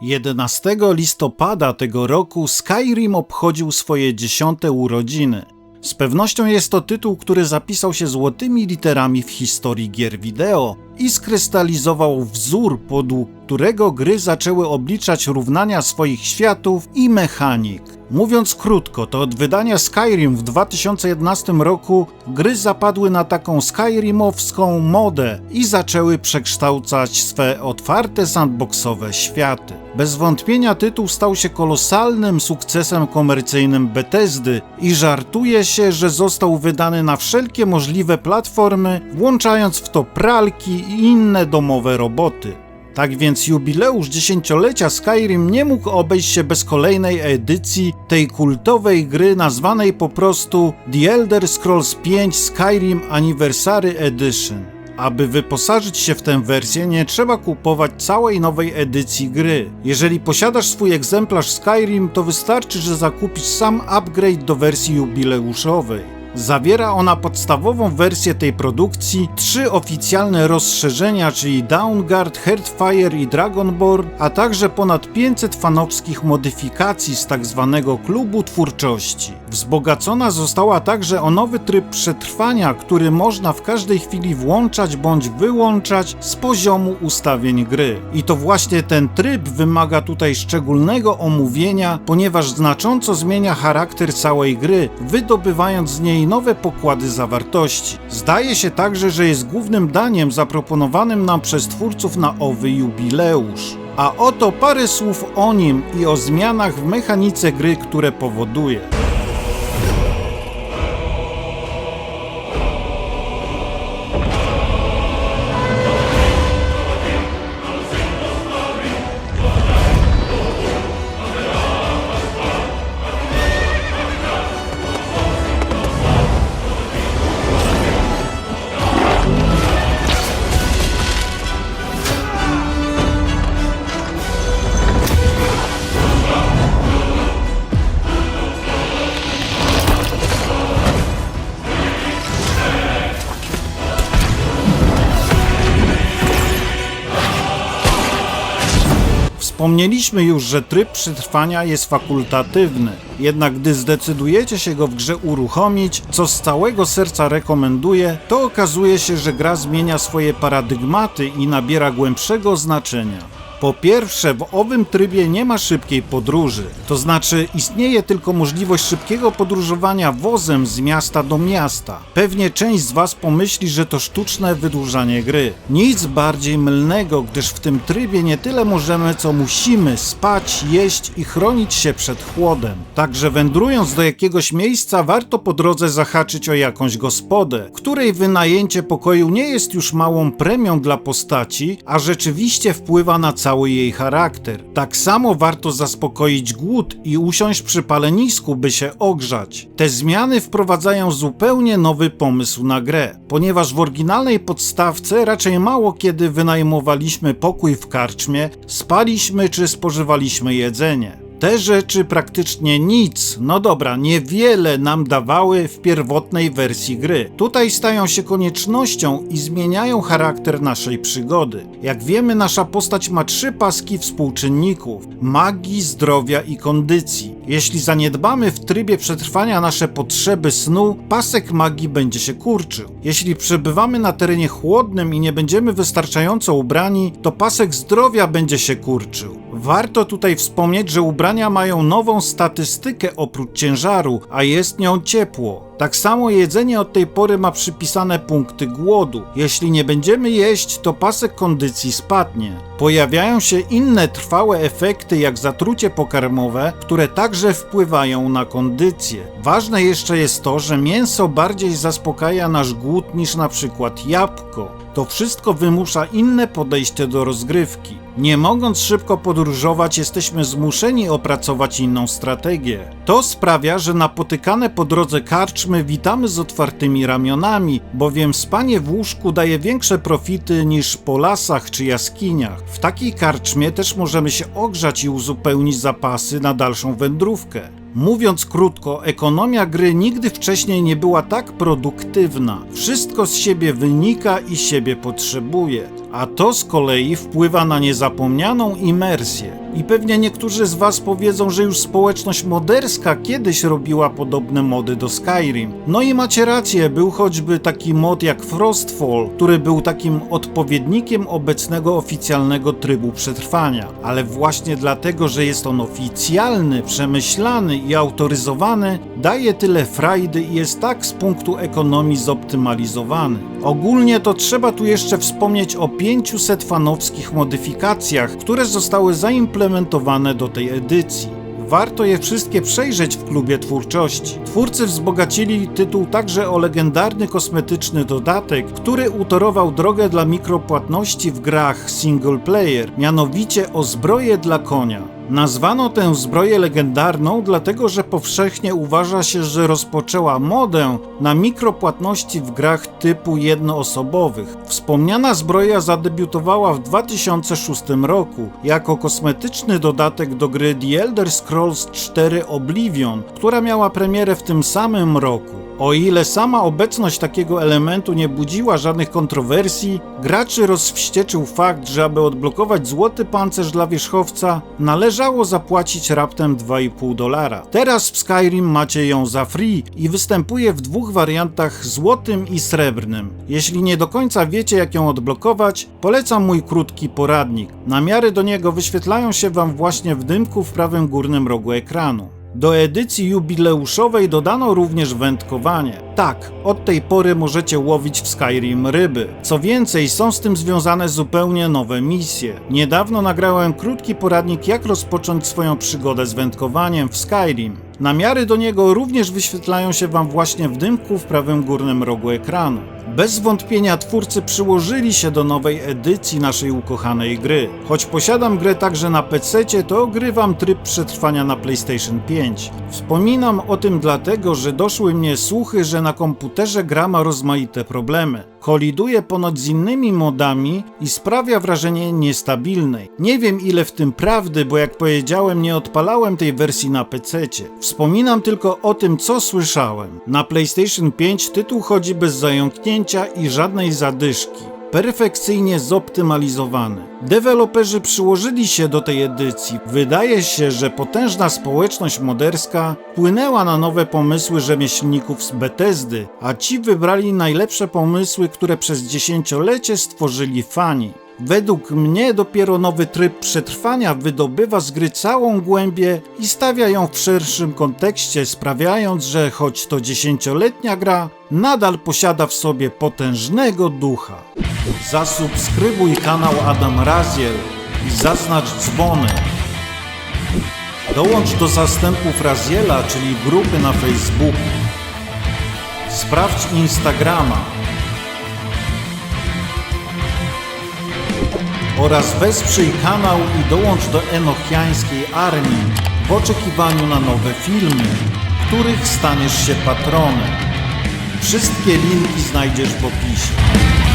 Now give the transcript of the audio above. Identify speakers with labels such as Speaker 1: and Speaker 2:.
Speaker 1: 11 listopada tego roku Skyrim obchodził swoje dziesiąte urodziny. Z pewnością jest to tytuł, który zapisał się złotymi literami w historii gier wideo i skrystalizował wzór, podług którego gry zaczęły obliczać równania swoich światów i mechanik. Mówiąc krótko, to od wydania Skyrim w 2011 roku gry zapadły na taką skyrimowską modę i zaczęły przekształcać swe otwarte sandboxowe światy. Bez wątpienia tytuł stał się kolosalnym sukcesem komercyjnym Bethesdy i żartuje się, że został wydany na wszelkie możliwe platformy, włączając w to pralki i inne domowe roboty. Tak więc jubileusz dziesięciolecia Skyrim nie mógł obejść się bez kolejnej edycji tej kultowej gry nazwanej po prostu The Elder Scrolls V Skyrim Anniversary Edition. Aby wyposażyć się w tę wersję, nie trzeba kupować całej nowej edycji gry. Jeżeli posiadasz swój egzemplarz Skyrim, to wystarczy, że zakupisz sam upgrade do wersji jubileuszowej. Zawiera ona podstawową wersję tej produkcji, trzy oficjalne rozszerzenia, czyli Downguard, Heartfire i Dragonborn, a także ponad 500 fanowskich modyfikacji z tak zwanego klubu twórczości. Wzbogacona została także o nowy tryb przetrwania, który można w każdej chwili włączać bądź wyłączać z poziomu ustawień gry. I to właśnie ten tryb wymaga tutaj szczególnego omówienia, ponieważ znacząco zmienia charakter całej gry, wydobywając z niej nowe pokłady zawartości. Zdaje się także, że jest głównym daniem zaproponowanym nam przez twórców na owy jubileusz. A oto parę słów o nim i o zmianach w mechanice gry, które powoduje. Wspomnieliśmy już, że tryb przetrwania jest fakultatywny, jednak gdy zdecydujecie się go w grze uruchomić, co z całego serca rekomenduję, to okazuje się, że gra zmienia swoje paradygmaty i nabiera głębszego znaczenia. Po pierwsze, w owym trybie nie ma szybkiej podróży, to znaczy istnieje tylko możliwość szybkiego podróżowania wozem z miasta do miasta. Pewnie część z Was pomyśli, że to sztuczne wydłużanie gry. Nic bardziej mylnego, gdyż w tym trybie nie tyle możemy, co musimy spać, jeść i chronić się przed chłodem. Także wędrując do jakiegoś miejsca, warto po drodze zahaczyć o jakąś gospodę, której wynajęcie pokoju nie jest już małą premią dla postaci, a rzeczywiście wpływa na cały cały jej charakter. Tak samo warto zaspokoić głód i usiąść przy palenisku, by się ogrzać. Te zmiany wprowadzają zupełnie nowy pomysł na grę, ponieważ w oryginalnej podstawce raczej mało kiedy wynajmowaliśmy pokój w karczmie, spaliśmy czy spożywaliśmy jedzenie. Te rzeczy praktycznie nic, no dobra, niewiele nam dawały w pierwotnej wersji gry. Tutaj stają się koniecznością i zmieniają charakter naszej przygody. Jak wiemy, nasza postać ma trzy paski współczynników: magii, zdrowia i kondycji. Jeśli zaniedbamy w trybie przetrwania nasze potrzeby snu, pasek magii będzie się kurczył. Jeśli przebywamy na terenie chłodnym i nie będziemy wystarczająco ubrani, to pasek zdrowia będzie się kurczył. Warto tutaj wspomnieć, że ubrania mają nową statystykę oprócz ciężaru, a jest nią ciepło. Tak samo jedzenie od tej pory ma przypisane punkty głodu. Jeśli nie będziemy jeść, to pasek kondycji spadnie. Pojawiają się inne trwałe efekty, jak zatrucie pokarmowe, które także wpływają na kondycję. Ważne jeszcze jest to, że mięso bardziej zaspokaja nasz głód niż na przykład jabłko. To wszystko wymusza inne podejście do rozgrywki. Nie mogąc szybko podróżować, jesteśmy zmuszeni opracować inną strategię. To sprawia, że napotykane po drodze karczmy witamy z otwartymi ramionami, bowiem spanie w łóżku daje większe profity niż po lasach czy jaskiniach. W takiej karczmie też możemy się ogrzać i uzupełnić zapasy na dalszą wędrówkę. Mówiąc krótko, ekonomia gry nigdy wcześniej nie była tak produktywna. Wszystko z siebie wynika i siebie potrzebuje. A to z kolei wpływa na niezapomnianą imersję. I pewnie niektórzy z Was powiedzą, że już społeczność moderska kiedyś robiła podobne mody do Skyrim. No i macie rację, był choćby taki mod jak Frostfall, który był takim odpowiednikiem obecnego oficjalnego trybu przetrwania. Ale właśnie dlatego, że jest on oficjalny, przemyślany i autoryzowany, daje tyle frajdy i jest tak z punktu ekonomii zoptymalizowany. Ogólnie to trzeba tu jeszcze wspomnieć o 500 fanowskich modyfikacjach, które zostały zaimplementowane do tej edycji. Warto je wszystkie przejrzeć w klubie twórczości. Twórcy wzbogacili tytuł także o legendarny kosmetyczny dodatek, który utorował drogę dla mikropłatności w grach single player, mianowicie o zbroję dla konia. Nazwano tę zbroję legendarną, dlatego że powszechnie uważa się, że rozpoczęła modę na mikropłatności w grach typu jednoosobowych. Wspomniana zbroja zadebiutowała w 2006 roku jako kosmetyczny dodatek do gry The Elder Scrolls 4 Oblivion, która miała premierę w tym samym roku. O ile sama obecność takiego elementu nie budziła żadnych kontrowersji, graczy rozwścieczył fakt, że aby odblokować złoty pancerz dla wierzchowca, należało zapłacić raptem 2,5 dolara. Teraz w Skyrim macie ją za free i występuje w dwóch wariantach złotym i srebrnym. Jeśli nie do końca wiecie jak ją odblokować, polecam mój krótki poradnik. Namiary do niego wyświetlają się Wam właśnie w dymku w prawym górnym rogu ekranu. Do edycji jubileuszowej dodano również wędkowanie. Tak, od tej pory możecie łowić w Skyrim ryby. Co więcej, są z tym związane zupełnie nowe misje. Niedawno nagrałem krótki poradnik, jak rozpocząć swoją przygodę z wędkowaniem w Skyrim. Namiary do niego również wyświetlają się Wam właśnie w dymku w prawym górnym rogu ekranu. Bez wątpienia twórcy przyłożyli się do nowej edycji naszej ukochanej gry. Choć posiadam grę także na PC, to ogrywam tryb przetrwania na PlayStation 5. Wspominam o tym dlatego, że doszły mnie słuchy, że na komputerze gra ma rozmaite problemy. Koliduje ponoć z innymi modami i sprawia wrażenie niestabilnej. Nie wiem ile w tym prawdy, bo jak powiedziałem, nie odpalałem tej wersji na PC. Wspominam tylko o tym, co słyszałem. Na PlayStation 5 tytuł chodzi bez zająknięcia i żadnej zadyszki perfekcyjnie zoptymalizowany. Deweloperzy przyłożyli się do tej edycji. Wydaje się, że potężna społeczność moderska wpłynęła na nowe pomysły rzemieślników z Bethesdy, a ci wybrali najlepsze pomysły, które przez dziesięciolecie stworzyli fani. Według mnie dopiero nowy tryb przetrwania wydobywa z gry całą głębię i stawia ją w szerszym kontekście, sprawiając, że choć to dziesięcioletnia gra, nadal posiada w sobie potężnego ducha. Zasubskrybuj kanał Adam Raziel i zaznacz dzwonek. Dołącz do zastępów Raziela, czyli grupy na Facebooku. Sprawdź Instagrama. oraz wesprzyj kanał i dołącz do Enochiańskiej Armii w oczekiwaniu na nowe filmy, których staniesz się patronem. Wszystkie linki znajdziesz w opisie.